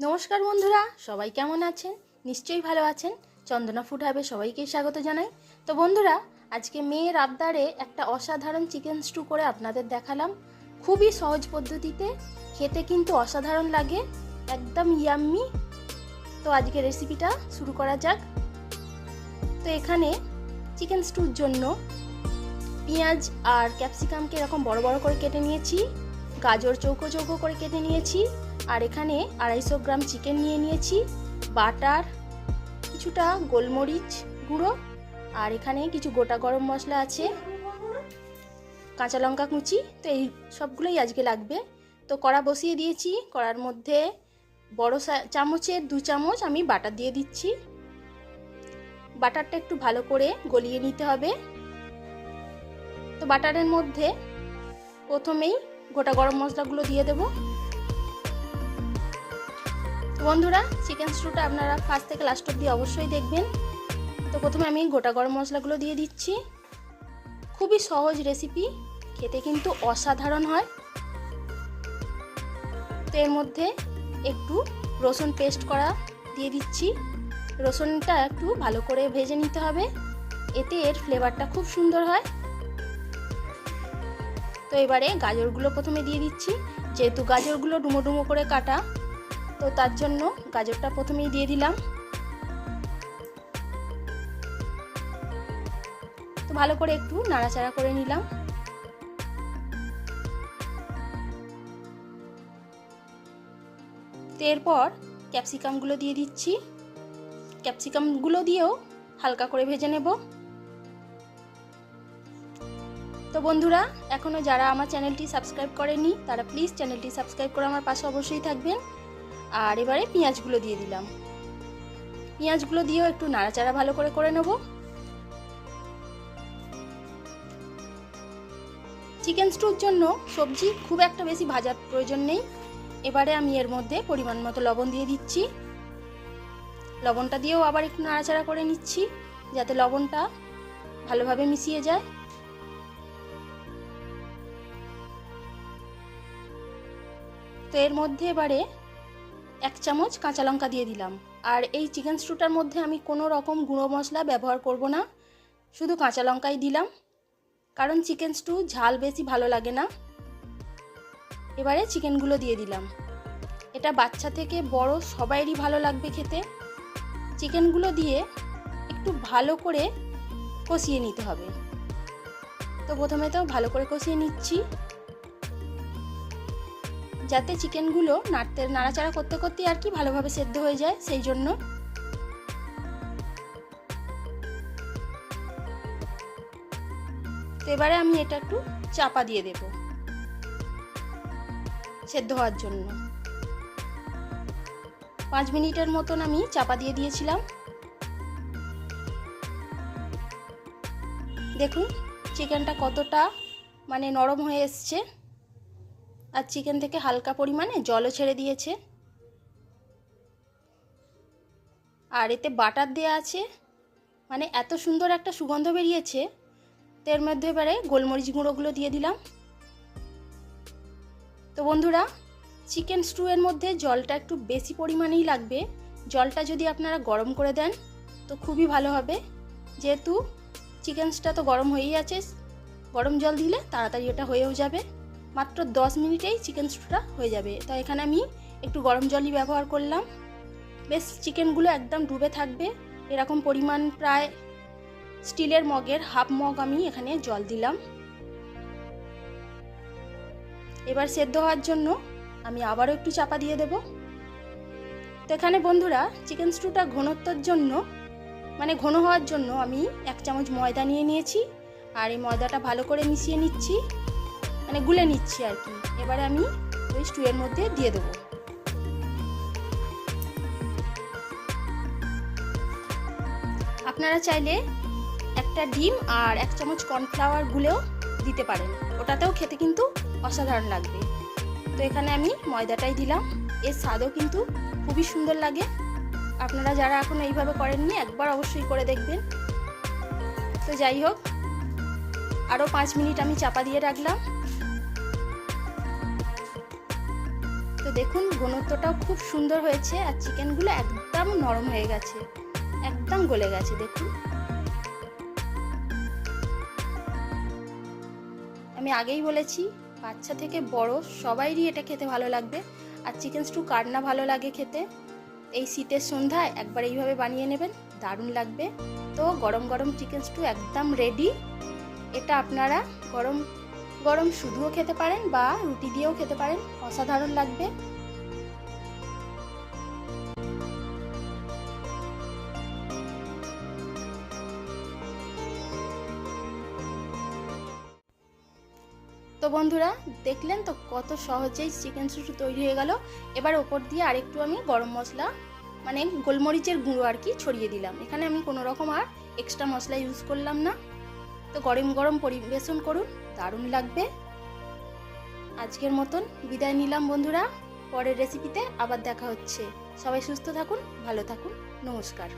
নমস্কার বন্ধুরা, সবাই কেমন আছেন? নিশ্চয়ই ভালো আছেন। চন্দনা ফুড হাবে সবাইকে স্বাগত জানাই। তো বন্ধুরা, আজকে মেয়ের আবদারে একটা অসাধারণ চিকেন স্টু করে আপনাদের দেখালাম। খুবই সহজ পদ্ধতিতে, খেতে কিন্তু অসাধারণ লাগে, একদম ইয়াম্মি তো আজকে রেসিপিটা শুরু করা যাক। তো এখানে চিকেন স্টুর জন্য পেঁয়াজ আর ক্যাপসিকামকে এরকম বড় বড় করে কেটে নিয়েছি, গাজর চৌকো চৌকো করে কেটে নিয়েছি। আর এখানে আড়াইশো গ্রাম চিকেন নিয়ে নিয়েছি, বাটার, কিছুটা গোলমরিচ গুঁড়ো, আর এখানে কিছু গোটা গরম মশলা আছে, কাঁচা লঙ্কা কুচি, তো এই সবগুলোই আজকে লাগবে। তো কড়া বসিয়ে দিয়েছি, কড়ার মধ্যে বড় চামচের দু চামচ আমি বাটার দিয়ে দিচ্ছি। বাটারটা একটু ভালো করে গলিয়ে নিতে হবে। তো বাটারের মধ্যে প্রথমেই গোটা গরম মশলাগুলো দিয়ে দেবো। বন্ধুরা চিকেন স্টুটা আপনারা ফার্স্ট থেকে লাস্ট অব্দি অবশ্যই দেখবেন। তো প্রথমে আমি গোটা গরম মশলাগুলো দিয়ে দিচ্ছি। খুবই সহজ রেসিপি খেতে কিন্তু অসাধারণ হয়। তো এর মধ্যে একটু রসুন পেস্ট করা দিয়ে দিচ্ছি। রসুনটা একটু ভালো করে ভেজে নিতে হবে। এতে এর ফ্লেভারটা খুব সুন্দর হয়। তো এবারে গাজরগুলো প্রথমে দিয়ে দিচ্ছি। যেহেতু গাজরগুলো ডুমো ডুমো করে কাটা তো তার জন্য গাজরটা প্রথমেই দিয়ে দিলাম। তো ভালো করে একটু নাড়াচাড়া করে নিলাম। এরপর ক্যাপসিকামগুলো দিয়ে দিচ্ছি। ক্যাপসিকামগুলো দিয়েও হালকা করে ভেজে নেব। তো বন্ধুরা এখনও যারা আমার চ্যানেলটি সাবস্ক্রাইব করেনি তারা প্লিজ চ্যানেলটি সাবস্ক্রাইব করে আমার পাশে অবশ্যই থাকবেন। আর এবারে পেঁয়াজগুলো দিয়ে দিলাম। পেঁয়াজগুলো দিয়েও একটু নাড়াচাড়া ভালো করে করে নেব। চিকেন স্টুর জন্য সবজি খুব একটা বেশি ভাজার প্রয়োজন নেই। এবারে আমি এর মধ্যে পরিমাণ মতো লবণ দিয়ে দিচ্ছি। লবণটা দিয়েও আবার একটু নাড়াচাড়া করে নিচ্ছি, যাতে লবণটা ভালোভাবে মিশিয়ে যায়। তো এর মধ্যে এবারে এক চামচ কাঁচা লঙ্কা দিয়ে দিলাম। আর এই চিকেন স্টুটার মধ্যে আমি কোনো রকম গুঁড়ো মশলা ব্যবহার করব না। শুধু কাঁচা লঙ্কাই দিলাম। কারণ চিকেন স্টু ঝাল বেশি ভালো লাগে না। এবারে চিকেনগুলো দিয়ে দিলাম। এটা বাচ্চা থেকে বড় সবাইরই ভালো লাগবে খেতে। চিকেনগুলো দিয়ে একটু ভালো করে কষিয়ে নিতে হবে। তো প্রথমে তো ভালো করে কষিয়ে নিচ্ছি। যাতে চিকেনগুলো নাড়তে, নাড়াচাড়া করতে করতে আর কি ভালোভাবে সেদ্ধ হয়ে যায়, সেই জন্য। এবারে আমি এটা একটু চাপা দিয়ে দেব সেদ্ধ হওয়ার জন্য। পাঁচ মিনিটের মতন আমি চাপা দিয়ে দিয়েছিলাম। দেখুন, চিকেনটা কতটা মানে নরম হয়ে এসছে। আর চিকেন থেকে হালকা পরিমাণে জলও ছেড়ে দিয়েছে। আর এতে বাটার দেওয়া আছে। মানে এত সুন্দর একটা সুগন্ধ বেরিয়েছে। এর মধ্যে এবারে গোলমরিচ গুঁড়োগুলো দিয়ে দিলাম। তো বন্ধুরা, চিকেন স্টুয়ের মধ্যে জলটা একটু বেশি পরিমাণেই লাগবে। জলটা যদি আপনারা গরম করে দেন, তো খুবই ভালো হবে। যেহেতু চিকেনসটা তো গরম হয়েই আছে, গরম জল দিলে তাড়াতাড়ি ওটা হয়েও যাবে। মাত্র দশ মিনিটেই চিকেন স্টুটা হয়ে যাবে। তো এখানে আমি একটু গরম জলই ব্যবহার করলাম। বেশ, চিকেনগুলো একদম ডুবে থাকবে। এরকম পরিমাণ প্রায় স্টিলের মগের হাফ মগ আমি এখানে জল দিলাম। এবার সেদ্ধ হওয়ার জন্য আমি আবারও একটু চাপা দিয়ে দেব। তো এখানে বন্ধুরা, চিকেন স্টুটা ঘনত্বর জন্য মানে ঘন হওয়ার জন্য আমি এক চামচ ময়দা নিয়ে নিয়েছি। আর এই ময়দাটা ভালো করে মিশিয়ে নিচ্ছি। মানে গুলে নিচ্ছি আর কি। এবারে আমি ওই স্টুয়ের মধ্যে দিয়ে দেবো। আপনারা চাইলে একটা ডিম আর এক চামচ কর্নফ্লাওয়ার গুলেও দিতে পারেন। ওটাতেও খেতে কিন্তু অসাধারণ লাগবে। তো এখানে আমি ময়দাটাই দিলাম। এর স্বাদও কিন্তু খুবই সুন্দর লাগে। আপনারা যারা এখন এইভাবে করেননি, একবার অবশ্যই করে দেখবেন। তো যাই হোক আরও পাঁচ মিনিট আমি চাপা দিয়ে রাখলাম। তো দেখুন ঘনত্বটাও খুব সুন্দর হয়েছে আর চিকেনগুলো একদম নরম হয়ে গেছে। একদম গলে গেছে, দেখুন। আমি আগেই বলেছি, বাচ্চা থেকে বড় সবাইরই এটা খেতে ভালো লাগবে। আর চিকেন স্টু কার না ভালো লাগে খেতে, এই শীতের সন্ধ্যায় একবার এইভাবে বানিয়ে নেবেন, দারুণ লাগবে। তো গরম গরম চিকেন স্টু একদম রেডি এটা আপনারা গরম গরম শুধুও খেতে পারেন বা রুটি দিয়েও খেতে পারেন, অসাধারণ লাগবে। তো বন্ধুরা, দেখলেন তো কত সহজেই চিকেন স্টু তৈরি হয়ে গেল। এবার ওপর দিয়ে আরেকটু আমি গরম মশলা মানে গোলমরিচের গুঁড়ো আর কি ছড়িয়ে দিলাম। এখানে আমি কোনো রকম আর এক্সট্রা মশলা ইউজ করলাম না। তো গরম গরম পরিবেশন করুন, দারুণ লাগবে। আজকের মতন বিদায় নিলাম বন্ধুরা, পরের রেসিপিতে আবার দেখা হচ্ছে। সবাই সুস্থ থাকুন, ভালো থাকুন, নমস্কার।